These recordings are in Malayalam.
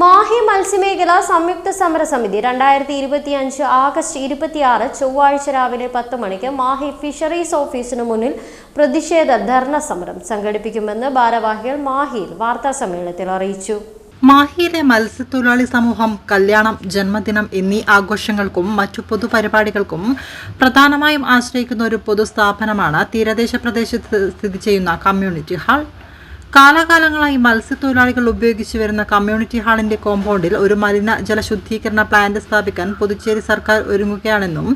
മാഹി മത്സ്യമേഖല സംയുക്ത സമരസമിതി രണ്ടായിരത്തി ഇരുപത്തി അഞ്ച് ആഗസ്റ്റ് ഇരുപത്തിയാറ് ചൊവ്വാഴ്ച രാവിലെ പത്ത് മണിക്ക് മാഹി ഫിഷറീസ് ഓഫീസിന് മുന്നിൽ പ്രതിഷേധ ധർണ സമരം സംഘടിപ്പിക്കുമെന്ന് ഭാരവാഹികൾ മാഹിയിൽ വാർത്താ സമ്മേളനത്തിൽ അറിയിച്ചു. മാഹിയിലെ മത്സ്യത്തൊഴിലാളി സമൂഹം കല്യാണം ജന്മദിനം എന്നീ ആഘോഷങ്ങൾക്കും മറ്റു പൊതുപരിപാടികൾക്കും പ്രധാനമായും ആശ്രയിക്കുന്ന ഒരു പൊതുസ്ഥാപനമാണ് തീരദേശ പ്രദേശത്ത് സ്ഥിതി ചെയ്യുന്ന കമ്മ്യൂണിറ്റി ഹാൾ. കാലാകാലങ്ങളായി മത്സ്യത്തൊഴിലാളികൾ ഉപയോഗിച്ചു വരുന്ന കമ്മ്യൂണിറ്റി ഹാളിന്റെ കോമ്പൗണ്ടിൽ ഒരു മലിന ജലശുദ്ധീകരണ പ്ലാന്റ് സ്ഥാപിക്കാൻ പുതുച്ചേരി സർക്കാർ ഒരുങ്ങുകയാണെന്നും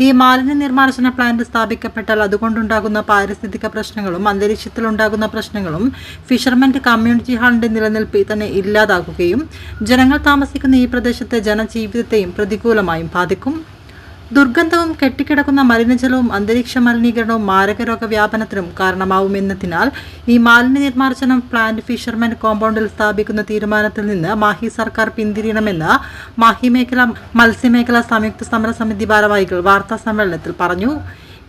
ഈ മാലിന്യ നിർമ്മാർജന പ്ലാന്റ് സ്ഥാപിക്കപ്പെട്ടാൽ അതുകൊണ്ടുണ്ടാകുന്ന പാരിസ്ഥിതിക പ്രശ്നങ്ങളും അന്തരീക്ഷത്തിലുണ്ടാകുന്ന പ്രശ്നങ്ങളും ഫിഷർമെന്റ് കമ്മ്യൂണിറ്റി ഹാളിന്റെ നിലനിൽപ്പ് തന്നെ ഇല്ലാതാകുകയും ജനങ്ങൾ താമസിക്കുന്ന ഈ പ്രദേശത്തെ ജനജീവിതത്തെയും പ്രതികൂലമായും ബാധിക്കും. ദുർഗന്ധവും കെട്ടിക്കിടക്കുന്ന മലിനജലവും അന്തരീക്ഷ മലിനീകരണവും മാരകരോഗ വ്യാപനത്തിനും കാരണമാവുമെന്നതിനാൽ ഈ മാലിന്യ നിർമ്മാർജനം പ്ലാന്റ് ഫിഷർമെൻ കോമ്പൗണ്ടിൽ സ്ഥാപിക്കുന്ന തീരുമാനത്തിൽ നിന്ന് മാഹി സർക്കാർ പിന്തിരിയണമെന്ന് മാഹി മേഖല മത്സ്യമേഖല സംയുക്ത സമരസമിതി ഭാരവാഹികൾ വാർത്താ സമ്മേളനത്തിൽ പറഞ്ഞു.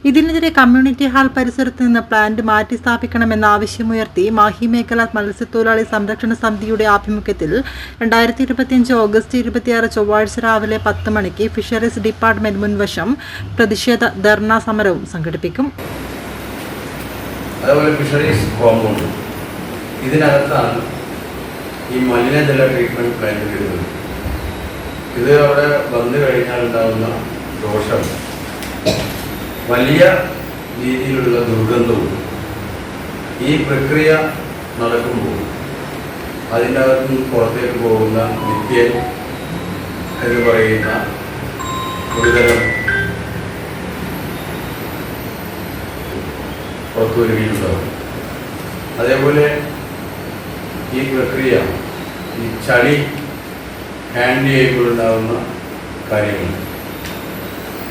ഇതിനെതിരെ കമ്മ്യൂണിറ്റി ഹാൾ പരിസരത്ത് നിന്ന് പ്ലാന്റ് മാറ്റി സ്ഥാപിക്കണമെന്ന ആവശ്യമുയർത്തി മാഹി മേഖല മത്സ്യത്തൊഴിലാളി സംരക്ഷണ സമിതിയുടെ ആഭിമുഖ്യത്തിൽ രണ്ടായിരത്തി ഇരുപത്തിയഞ്ച് ഓഗസ്റ്റ് ഇരുപത്തിയാറ് ചൊവ്വാഴ്ച രാവിലെ പത്ത് മണിക്ക് ഫിഷറീസ് ഡിപ്പാർട്ട്മെന്റ് മുൻവശം പ്രതിഷേധ ധർണാ സമരവും സംഘടിപ്പിക്കും. അതുപോലെ ഫിഷറീസ് കോമ്പൗണ്ട്. ഇതിനകത്താണ് ഈ മലിനജല ട്രീറ്റ്മെന്റ് പ്ലാന്റ് ഇത് അവിടെ വന്നു കഴിഞ്ഞാൽ ഉണ്ടാകുന്ന ദോഷം. വലിയ രീതിയിലുള്ള ദുർഗന്ധവും ഈ പ്രക്രിയ നടക്കുമ്പോൾ അതിന്റെ അകത്ത് നിന്ന് പുറത്തേക്ക് പോകുന്ന നിത്യൻ എന്ന് പറയുന്ന ഒരുതരം പുറത്തു വരികയുണ്ടാവും അതേപോലെ ഈ പ്രക്രിയ ഈ ചളി ഹാൻഡ് ചെയ്യുമ്പോഴുണ്ടാകുന്ന കാര്യങ്ങൾ.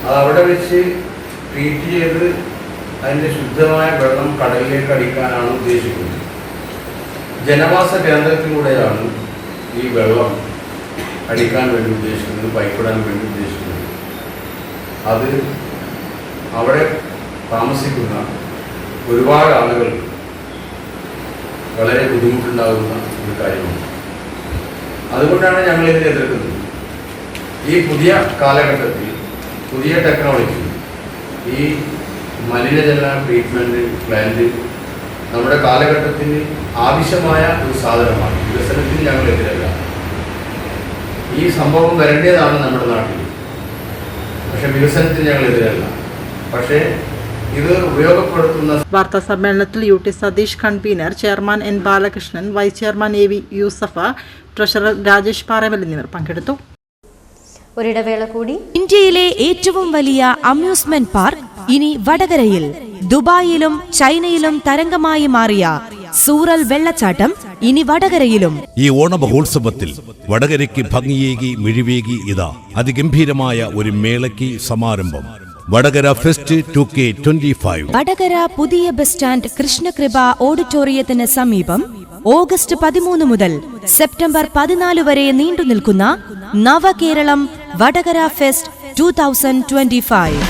അത് അവിടെ വെച്ച് ട്രീറ്റ് ചെയ്ത് അതിന്റെ ശുദ്ധമായ വെള്ളം കടലിലേക്ക് അടിക്കാനാണ് ഉദ്ദേശിക്കുന്നത്. ജനവാസ കേന്ദ്രത്തിലൂടെയാണ് ഈ വെള്ളം അടിക്കാൻ വേണ്ടി ഉദ്ദേശിക്കുന്നത് പൈപ്പിടാൻ വേണ്ടി ഉദ്ദേശിക്കുന്നത്. അത് അവിടെ താമസിക്കുന്ന ഒരുപാട് ആളുകൾ വളരെ ബുദ്ധിമുട്ടുണ്ടാകുന്ന ഒരു കാര്യമാണ്. അതുകൊണ്ടാണ് ഞങ്ങൾ ഇതിനെ എതിർക്കുന്നത് ഈ പുതിയ കാലഘട്ടത്തിൽ പുതിയ ടെക്നോളജി ഈ മലിനജല ട്രീറ്റ്മെന്റ് പ്ലാന്റ് നമ്മുടെ കാലഘട്ടത്തിന് ആവശ്യമായ ഒരു സാധനമാണ്. വികസനത്തിന് ഞങ്ങൾ എതിരല്ല. ഈ സംഭവം വരേണ്ടതാണ് നമ്മുടെ നാട്ടിൽ. പക്ഷെ വികസനത്തിന് ഞങ്ങൾ എതിരല്ല. പക്ഷേ ഇത് ഉപയോഗപ്പെടുത്തുന്ന വാർത്താ സമ്മേളനത്തിൽ U T Satheesh convener chairman N Balakrishnan vice chairman A V Yusuf treasurer Rajesh Paraval എന്നിവർ പങ്കെടുത്തു. ഒരിടവേള കൂടി. ഇന്ത്യയിലെ ഏറ്റവും വലിയ അമ്യൂസ്മെന്റ് പാർക്ക് ഇനി വടകരയിൽ. ദുബായിലും ചൈനയിലും തരംഗമായി മാറിയ സൂറൽ വെള്ളച്ചാട്ടം ഇനി വടകരയിലും. ഈ ഓണമഹോത്സവത്തിൽ വടകരയ്ക്ക് ഭംഗിയേകി മിഴിവേകി ഇതാ അതിഗംഭീരമായ ഒരു മേളയ്ക്ക് സമാരംഭം. Vadakara fest two K twenty five. Vadakara പുതിയ ബസ് സ്റ്റാൻഡ് കൃഷ്ണകൃപ ഓഡിറ്റോറിയത്തിന് സമീപം ഓഗസ്റ്റ് പതിമൂന്ന് മുതൽ സെപ്റ്റംബർ പതിനാല് വരെ നീണ്ടു നിൽക്കുന്ന Navakeralam Vadakara fest two thousand twenty five